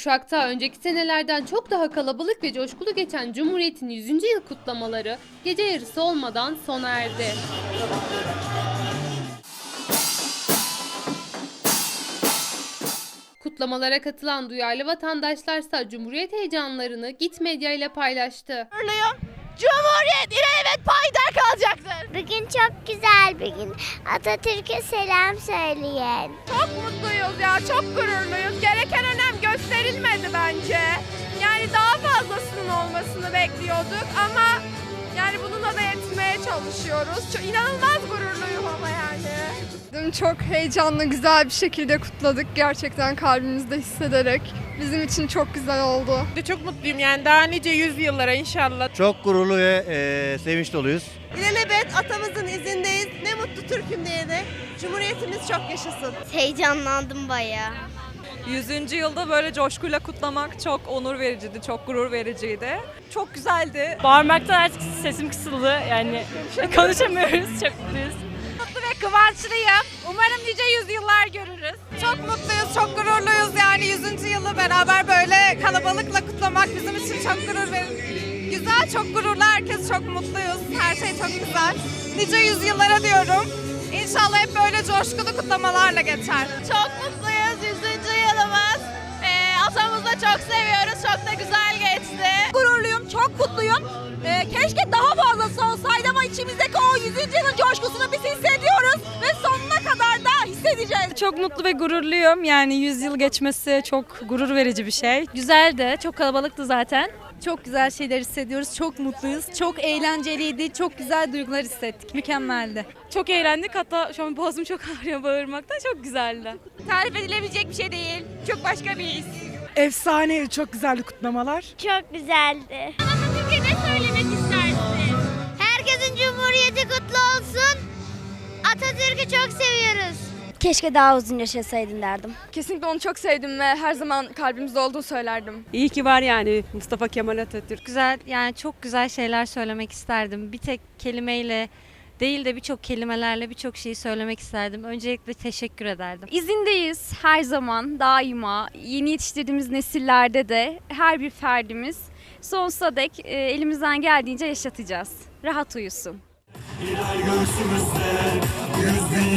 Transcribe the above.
Uşak'ta önceki senelerden çok daha kalabalık ve coşkulu geçen Cumhuriyet'in 100. yıl kutlamaları gece yarısı olmadan sona erdi. Kutlamalara katılan duyarlı vatandaşlarsa Cumhuriyet heyecanlarını Git Medya ile paylaştı. gururluyum. Cumhuriyet ilelebet payidar kalacaktır. Bugün çok güzel bir gün. Atatürk'e selam söyleyin. Çok mutluyuz ya, çok gururluyuz. Gereken önem gösterilmedi bence. Yani daha fazlasının olmasını bekliyorduk ama yani bununla da yetmeye çalışıyoruz. Çok, inanılmaz gururluyum ama yani. Çok heyecanlı, güzel bir şekilde kutladık. Gerçekten kalbimizde hissederek. Bizim için çok güzel oldu. Çok mutluyum yani daha nice yüzyıllara inşallah. Çok gururlu ve e, sevinç doluyuz. İlelebet atamızın izindeyiz. Ne mutlu Türk'üm diyene. Cumhuriyetimiz çok yaşasın. Heyecanlandım bayağı. 100. yılda böyle coşkuyla kutlamak çok onur vericiydi, çok gurur vericiydi. Çok güzeldi. Bağırmaktan artık sesim kısıldı yani konuşamıyoruz çok mutluyuz. Mutlu ve kıvançlıyım. Umarım nice yüzyıllar görürüz. Çok mutluyuz, çok gururluyuz. Yani 100. yılı beraber böyle kalabalıkla kutlamak bizim için çok gurur verici. Güzel, çok gururlu. Herkes çok mutluyuz. Her şey çok güzel. Nice yüzyıllara diyorum. İnşallah hep böyle coşkulu kutlamalarla geçer. Çok mutluyuz. Çok seviyoruz. Çok da güzel geçti. Gururluyum, çok mutluyum. Ee, keşke daha fazlası olsaydı ama içimizdeki o 100. yılın coşkusunu biz hissediyoruz ve sonuna kadar da hissedeceğiz. Çok mutlu ve gururluyum yani 100 yıl geçmesi çok gurur verici bir şey. Güzeldi, çok kalabalıktı zaten. Çok güzel şeyler hissediyoruz, çok mutluyuz, çok eğlenceliydi, çok güzel duygular hissettik, mükemmeldi. Çok eğlendik hatta şu an boğazım çok ağrıyor bağırmaktan, çok güzeldi. Tarif edilebilecek bir şey değil. Çok başka bir his. Efsane, çok güzeldi kutlamalar. Çok güzeldi. Atatürk'e ne söylemek istersin? Herkesin cumhuriyeti kutlu olsun. Atatürk'ü çok seviyoruz. Keşke daha uzun yaşasaydın derdim. Kesinlikle onu çok sevdim ve her zaman kalbimizde olduğunu söylerdim. İyi ki var yani Mustafa Kemal Atatürk. güzel yani çok güzel şeyler söylemek isterdim. Bir tek kelimeyle değil de birçok kelimelerle birçok şeyi söylemek isterdim. Öncelikle teşekkür ederdim. İzindeyiz her zaman, daima. Yeni yetiştirdiğimiz nesillerde de her bir ferdimiz sonsuza dek e, elimizden geldiğince yaşatacağız. Rahat uyusun. göğsümüzde yüz bin